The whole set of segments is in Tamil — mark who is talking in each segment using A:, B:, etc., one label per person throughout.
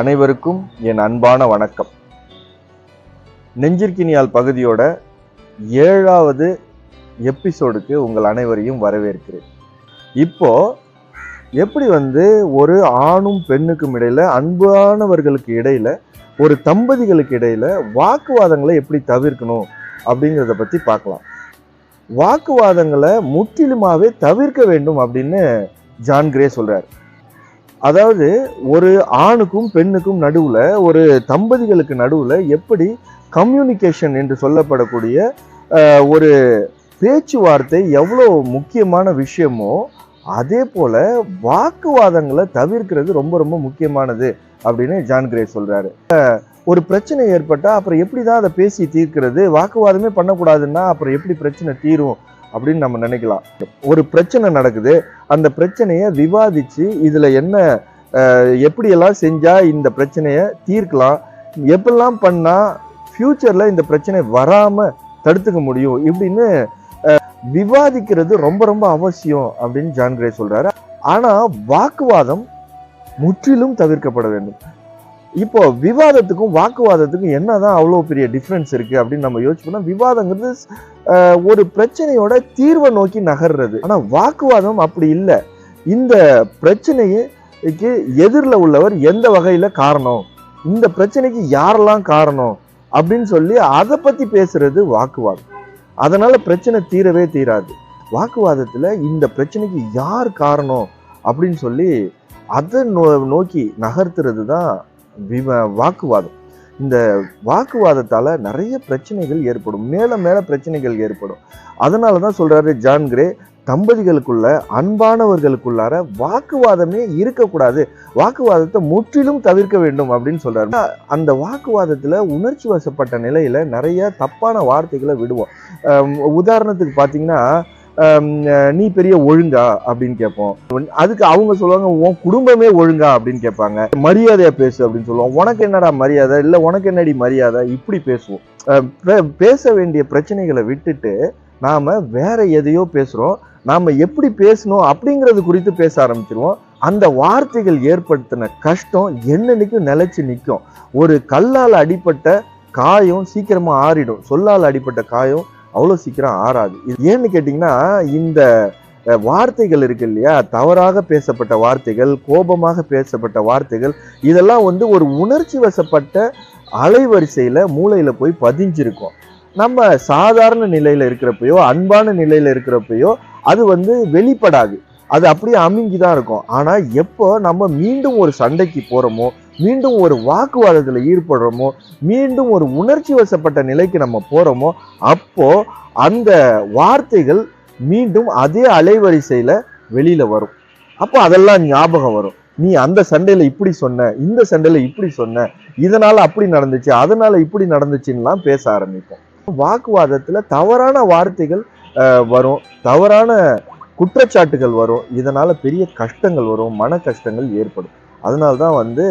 A: அனைவருக்கும் என் அன்பான வணக்கம். நெஞ்சிற்கினியால் பகுதியோட ஏழாவது எபிசோடுக்கு உங்கள் அனைவரையும் வரவேற்கிறேன். இப்போ எப்படி வந்து ஒரு ஆணும் பெண்ணுக்கும் இடையில அன்பானவர்களுக்கு இடையில ஒரு தம்பதிகளுக்கு இடையில வாக்குவாதங்களை எப்படி தவிர்க்கணும் அப்படிங்கிறத பத்தி பார்க்கலாம். வாக்குவாதங்களை முற்றிலுமாவே தவிர்க்க வேண்டும் அப்படின்னு ஜான் கிரே சொல்றார். அதாவது ஒரு ஆணுக்கும் பெண்ணுக்கும் நடுவில் ஒரு தம்பதிகளுக்கு நடுவில் எப்படி கம்யூனிகேஷன் என்று சொல்லப்படக்கூடிய ஒரு பேச்சுவார்த்தை எவ்வளோ முக்கியமான விஷயமோ அதே போல் வாக்குவாதங்களை தவிர்க்கிறது ரொம்ப ரொம்ப முக்கியமானது அப்படின்னு ஜான் கிரே சொல்கிறாரு ஒரு பிரச்சனை ஏற்பட்டால் அப்புறம் எப்படி தான் அதை பேசி தீர்க்கிறது? வாக்குவாதமே பண்ணக்கூடாதுன்னா அப்புறம் எப்படி பிரச்சனை தீரும்? அப்படின்னு நம்ம நினைக்கலாம். ஒரு பிரச்சனை நடக்குது. அந்த பிரச்சனையை விவாதித்து இதில் என்ன எப்படியெல்லாம் செஞ்சால் இந்த பிரச்சனையை தீர்க்கலாம்? எப்படிலாம் பண்ணால் ஃப்யூச்சரில் இந்த பிரச்சனை வராமல் தடுத்துக்க முடியும்? இப்படின்னு விவாதிக்கிறது ரொம்ப ரொம்ப அவசியம் அப்படின்னு ஜான்கிரே சொல்கிறாரு ஆனால் வாக்குவாதம் முற்றிலும் தவிர்க்கப்பட வேண்டும். இப்போ விவாதத்துக்கும் வாக்குவாதத்துக்கும் என்னதான் அவ்வளோ பெரிய டிஃப்ரென்ஸ் இருக்கு அப்படின்னு நம்ம யோசிச்சோம்னா விவாதங்கிறது ஒரு பிரச்சனையோட தீர்வை நோக்கி நகர்றது. ஆனால் வாக்குவாதம் அப்படி இல்லை. இந்த பிரச்சனைக்கு எதிரில் உள்ளவர் எந்த வகையில் காரணம்? இந்த பிரச்சனைக்கு யாரெல்லாம் காரணம்? அப்படின்னு சொல்லி அதை பற்றி பேசுறது வாக்குவாதம். அதனால பிரச்சனை தீரவே தீராது. வாக்குவாதத்தில் இந்த பிரச்சனைக்கு யார் காரணம்? அப்படின்னு சொல்லி அதை நோ நோக்கி நகர்த்துறது தான் விவ வாக்குவாதம். இந்த வாக்குவாதத்தால் நிறைய பிரச்சனைகள் ஏற்படும். மேலே மேலே பிரச்சனைகள் ஏற்படும். அதனால தான் சொல்கிறாரு ஜான் கிரே தம்பதிகளுக்குள்ள அன்பானவர்களுக்குள்ளார வாக்குவாதமே இருக்கக்கூடாது. வாக்குவாதத்தை முற்றிலும் தவிர்க்க வேண்டும் அப்படின்னு சொல்கிறாரு அந்த வாக்குவாதத்தில் உணர்ச்சி வசப்பட்ட நிலையில் நிறைய தப்பான வார்த்தைகளை விடுவோம். உதாரணத்துக்கு பார்த்தீங்கன்னா நீ பெரிய ஒழுங்கா அப்படின்னு கேட்போம். அதுக்கு அவங்க சொல்லுவாங்க உன் குடும்பமே ஒழுங்கா அப்படின்னு கேட்பாங்க. மரியாதையா பேசு அப்படின்னு சொல்லுவோம். உனக்கு என்னடா மரியாதை? இல்ல உனக்கு என்னடி மரியாதை? இப்படி பேசுவோம். பே- பேச வேண்டிய பிரச்சனைகளை விட்டுட்டு நாம வேற எதையோ பேசுறோம். நாம எப்படி பேசணும் அப்படிங்கிறது குறித்து பேச ஆரம்பிச்சிருவோம். அந்த வார்த்தைகள் ஏற்படுத்தின கஷ்டம் என்னன்னைக்கும் நிலைச்சு நிற்கும் ஒரு கல்லால் அடிப்பட்ட காயம் சீக்கிரமாக ஆறிடும். சொல்லால் அடிப்பட்ட காயம் அவ்வளோ சீக்கிரம் ஆறாது. இது ஏன்னு கேட்டிங்கன்னா இந்த வார்த்தைகள் இருக்கு இல்லையா? தவறாக பேசப்பட்ட வார்த்தைகள் கோபமாக பேசப்பட்ட வார்த்தைகள் இதெல்லாம் வந்து ஒரு உணர்ச்சி வசப்பட்ட அலைவரிசையில் மூளையில் போய் பதிஞ்சிருக்கும். நம்ம சாதாரண நிலையில் இருக்கிறப்பையோ அன்பான நிலையில் இருக்கிறப்பையோ அது வந்து வெளிப்படாது. அது அப்படியே அமுங்கி தான் இருக்கும். ஆனால் எப்போ நம்ம மீண்டும் ஒரு சண்டைக்கு போகிறோமோ மீண்டும் ஒரு வாக்குவாதத்தில் ஈடுபடுறோமோ மீண்டும் ஒரு உணர்ச்சி வசப்பட்ட நிலைக்கு நம்ம போகிறோமோ அப்போ அந்த வார்த்தைகள் மீண்டும் அதே அலைவரிசையில் வெளியில் வரும். அப்போ அதெல்லாம் ஞாபகம் வரும். நீ அந்த சண்டையில் இப்படி சொன்ன இந்த சண்டையில் இப்படி சொன்ன இதனால் அப்படி நடந்துச்சு அதனால் இப்படி நடந்துச்சுன்னெலாம் பேச ஆரம்பிப்போம். வாக்குவாதத்தில் தவறான வார்த்தைகள் வரும். தவறான குற்றச்சாட்டுகள் வரும். இதனால் பெரிய கஷ்டங்கள் வரும். மன கஷ்டங்கள் ஏற்படும். அதனால தான் வந்து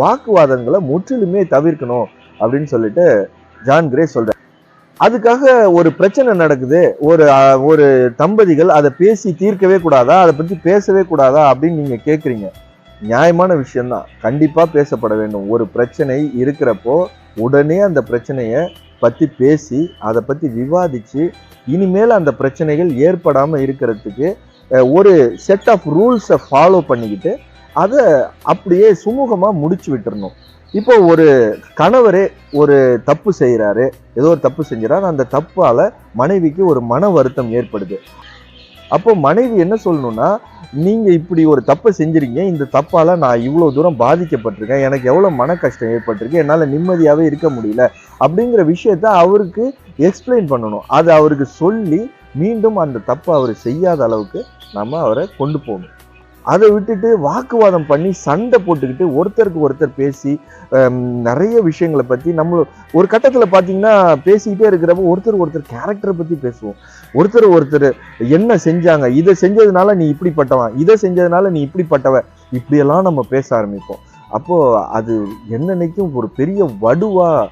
A: வாக்குவாதங்களை முற்றிலுமே தவிர்க்கணும் அப்படின்னு சொல்லிட்டு ஜான் கிரே சொல்கிறார் அதுக்காக ஒரு பிரச்சனை நடக்குது. ஒரு ஒரு தம்பதிகள் அதை பேசி தீர்க்கவே கூடாதா? அதை பற்றி பேசவே கூடாதா? அப்படின்னு நீங்கள் கேட்குறீங்க நியாயமான விஷயம்தான். கண்டிப்பாக பேசப்பட வேண்டும். ஒரு பிரச்சனை இருக்கிறப்போ உடனே அந்த பிரச்சனையை பற்றி பேசி அதை பற்றி விவாதித்து இனிமேல் அந்த பிரச்சனைகள் ஏற்படாமல் இருக்கிறதுக்கு ஒரு செட் ஆஃப் ரூல்ஸை ஃபாலோ பண்ணிக்கிட்டு அதை அப்படியே சுமூகமாக முடிச்சு விட்டுறணும். இப்போ ஒரு கணவரே ஒரு தப்பு செய்கிறாரு ஏதோ ஒரு தப்பு செஞ்சுறாரு அந்த தப்பால் மனைவிக்கு ஒரு மன வருத்தம் ஏற்படுது. அப்போ மனைவி என்ன சொல்லணும்னா நீங்கள் இப்படி ஒரு தப்பை செஞ்சிருக்கீங்க இந்த தப்பால் நான் இவ்வளோ தூரம் பாதிக்கப்பட்டிருக்கேன் எனக்கு எவ்வளோ மன கஷ்டம் ஏற்பட்டிருக்கு என்னால் நிம்மதியாகவே இருக்க முடியல அப்படிங்கிற விஷயத்த அவருக்கு எக்ஸ்பிளைன் பண்ணணும். அது அவருக்கு சொல்லி மீண்டும் அந்த தப்பை அவர் செய்யாத அளவுக்கு நம்ம அவரை கொண்டு போகணும். அதை விட்டுட்டு வாக்குவாதம் பண்ணி சண்டை போட்டுக்கிட்டு ஒருத்தருக்கு ஒருத்தர் பேசி நிறைய விஷயங்களை பற்றி நம்ம ஒரு கட்டத்தில் பார்த்தீங்கன்னா பேசிக்கிட்டே இருக்கிறப்ப ஒருத்தர் ஒருத்தர் கேரக்டரை பற்றி பேசுவோம். ஒருத்தர் ஒருத்தர் என்ன செஞ்சாங்க இதை செஞ்சதுனால நீ இப்படிப்பட்டவன் இதை செஞ்சதுனால நீ இப்படிப்பட்டவ இப்படியெல்லாம் நம்ம பேச ஆரம்பிப்போம். அப்போது அது என்னன்னைக்கும் ஒரு பெரிய வடுவாக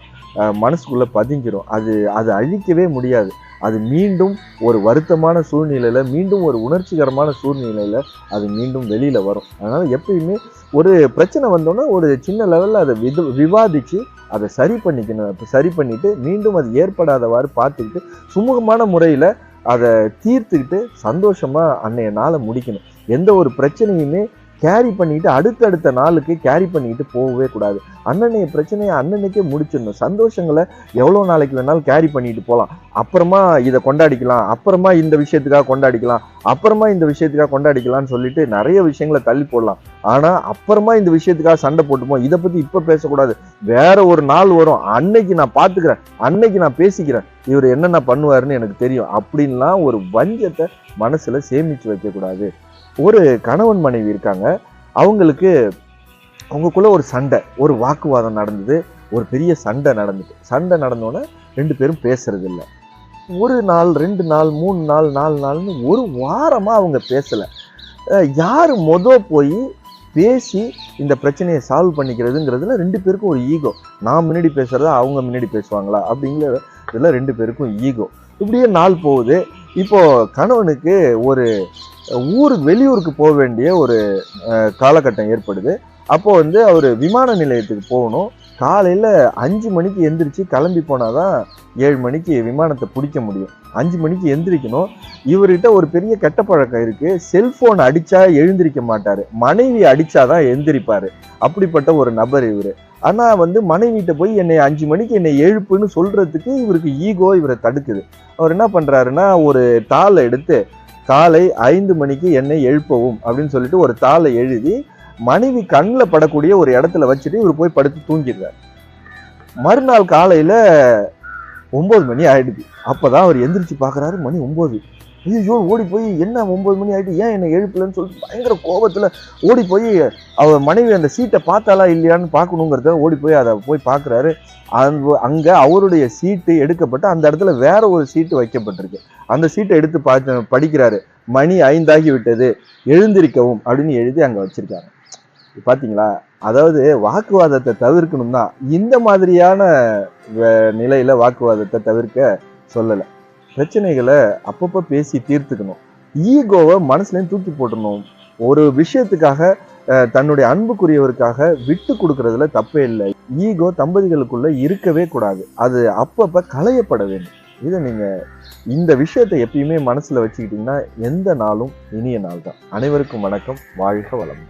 A: மனசுக்குள்ள பதிஞ்சிரும். அது அது அழிக்கவே முடியாது. அது மீண்டும் ஒரு வருத்தமான சூழ்நிலையில் மீண்டும் ஒரு உணர்ச்சிகரமான சூழ்நிலையில் அது மீண்டும் வெளியில் வரும். அதனால் எப்பயுமே ஒரு பிரச்சனை வந்தோன்னா ஒரு சின்ன லெவலில் அதை விது விவாதித்து அதை சரி பண்ணிக்கணும். சரி பண்ணிவிட்டு மீண்டும் அது ஏற்படாதவாறு பார்த்துக்கிட்டு சுமூகமான முறையில் அதை தீர்த்துக்கிட்டு சந்தோஷமாக அன்னைய நாளை முடிக்கணும். எந்த ஒரு பிரச்சனையுமே கேரி பண்ணிட்டு அடுத்தடுத்த நாளுக்கு கேரி பண்ணிட்டு போகவே கூடாது. அண்ணனைய பிரச்சனையை அண்ணனுக்கே முடிச்சிடணும். சந்தோஷங்களை எவ்வளோ நாளைக்கு வேணாலும் கேரி பண்ணிட்டு போகலாம். அப்புறமா இதை கொண்டாடிக்கலாம். அப்புறமா இந்த விஷயத்துக்காக கொண்டாடிக்கலாம். அப்புறமா இந்த விஷயத்துக்காக கொண்டாடிக்கலாம்னு சொல்லிட்டு நிறைய விஷயங்களை தள்ளி போடலாம். ஆனால் அப்புறமா இந்த விஷயத்துக்காக சண்டை போட்டுப்போம். இதை பற்றி இப்போ பேசக்கூடாது. வேற ஒரு நாள் வரும். அன்னைக்கு நான் பார்த்துக்கிறேன் அன்னைக்கு நான் பேசிக்கிறேன். இவர் என்னென்ன பண்ணுவாருன்னு எனக்கு தெரியும். அப்படின்லாம் ஒரு வஞ்சத்தை மனசில் சேமித்து வைக்கக்கூடாது. ஒரு கணவன் மனைவி இருக்காங்க. அவங்களுக்கு அவங்களுக்குள்ள ஒரு சண்டை ஒரு வாக்குவாதம் நடந்தது ஒரு பெரிய சண்டை நடந்தது. சண்டை நடந்தோன்னே ரெண்டு பேரும் பேசுறது இல்லை ஒரு நாள் ரெண்டு நாள் மூணு நாள் நாலு நாள்னு ஒரு வாரமாக அவங்க பேசலை. யார் மொத போய் பேசி இந்த பிரச்சனையை சால்வ் பண்ணிக்கிறதுங்கிறதுல ரெண்டு பேருக்கும் ஒரு ஈகோ நான் முன்னாடி பேசுகிறத அவங்க முன்னாடி பேசுவாங்களா அப்படிங்கிற இதில் ரெண்டு பேருக்கும் ஈகோ இப்படியே நாள் போகுது. இப்போது கணவனுக்கு ஒரு ஊர் வெளியூருக்கு போக வேண்டிய ஒரு காலகட்டம் ஏற்படுது. அப்போ வந்து அவர் விமான நிலையத்துக்கு போகணும். காலையில் அஞ்சு மணிக்கு எந்திரிச்சு கிளம்பி போனால் தான் ஏழு மணிக்கு விமானத்தை பிடிக்க முடியும். அஞ்சு மணிக்கு எந்திரிக்கணும். இவர்கிட்ட ஒரு பெரிய கெட்ட பழக்கம் இருக்குது செல்ஃபோன் அடித்தா எழுந்திரிக்க மாட்டார். மனைவி அடிச்சாதான் எழுந்திரிப்பார் அப்படிப்பட்ட ஒரு நபர் இவர். ஆனால் வந்து மனைவிட்ட போய் என்னை அஞ்சு மணிக்கு என்னை எழுப்புன்னு சொல்கிறதுக்கு இவருக்கு ஈகோ இவரை தடுக்குது. அவர் என்ன பண்ணுறாருன்னா ஒரு தாளை எடுத்து காலை ஐந்து மணிக்கு என்னை எழுப்பவும் அப்படின்னு சொல்லிட்டு ஒரு தாளை எழுதி மனைவி கண்ணில் படக்கூடிய ஒரு இடத்துல வச்சுட்டு இவர் போய் படுத்து தூங்கிடுறார். மறுநாள் காலையில் ஒம்பது மணி ஆயிடுது. அப்பதான் அவர் எந்திரிச்சு பார்க்குறாரு மணி ஒம்பது ஐயோ ஓடி போய் என்ன ஒம்பது மணி ஆயிட்டு ஏன் என்னை எழுப்பலன்னு சொல்லிட்டு பயங்கர கோபத்தில் ஓடி போய் அவர் மனைவி அந்த சீட்டை பார்த்தாலா இல்லையான்னு பார்க்கணுங்கிறத ஓடி போய் அதை போய் பார்க்குறாரு. அங்க அங்கே அவருடைய சீட்டு எடுக்கப்பட்டு அந்த இடத்துல வேற ஒரு சீட்டு வைக்கப்பட்டிருக்கு. அந்த சீட்டை எடுத்து பார்த்து படிக்கிறாரு. மணி ஐந்தாகி விட்டது எழுந்திருக்கவும் அப்படின்னு எழுதி அங்கே வச்சுருக்காங்க பார்த்தீங்களா அதாவது வாக்குவாதத்தை தவிர்க்கணும் தான் இந்த மாதிரியான நிலையில் வாக்குவாதத்தை தவிர்க்க சொல்லலை. பிரச்சனைகளை அப்பப்போ பேசி தீர்த்துக்கணும். ஈகோவை மனசுலேயும் தூக்கி போட்டுடணும் ஒரு விஷயத்துக்காக தன்னுடைய அன்புக்குரியவருக்காக விட்டு கொடுக்கறதுல தப்பே இல்லை. ஈகோ தம்பதிகளுக்குள்ள இருக்கவே கூடாது. அது அப்பப்போ களையப்பட வேண்டும். இதை நீங்கள் இந்த விஷயத்தை எப்பயுமே மனசில் வச்சுக்கிட்டிங்கன்னா எந்த நாளும் இனிய நாள் தான். அனைவருக்கும் வணக்கம். வாழ்க வளம்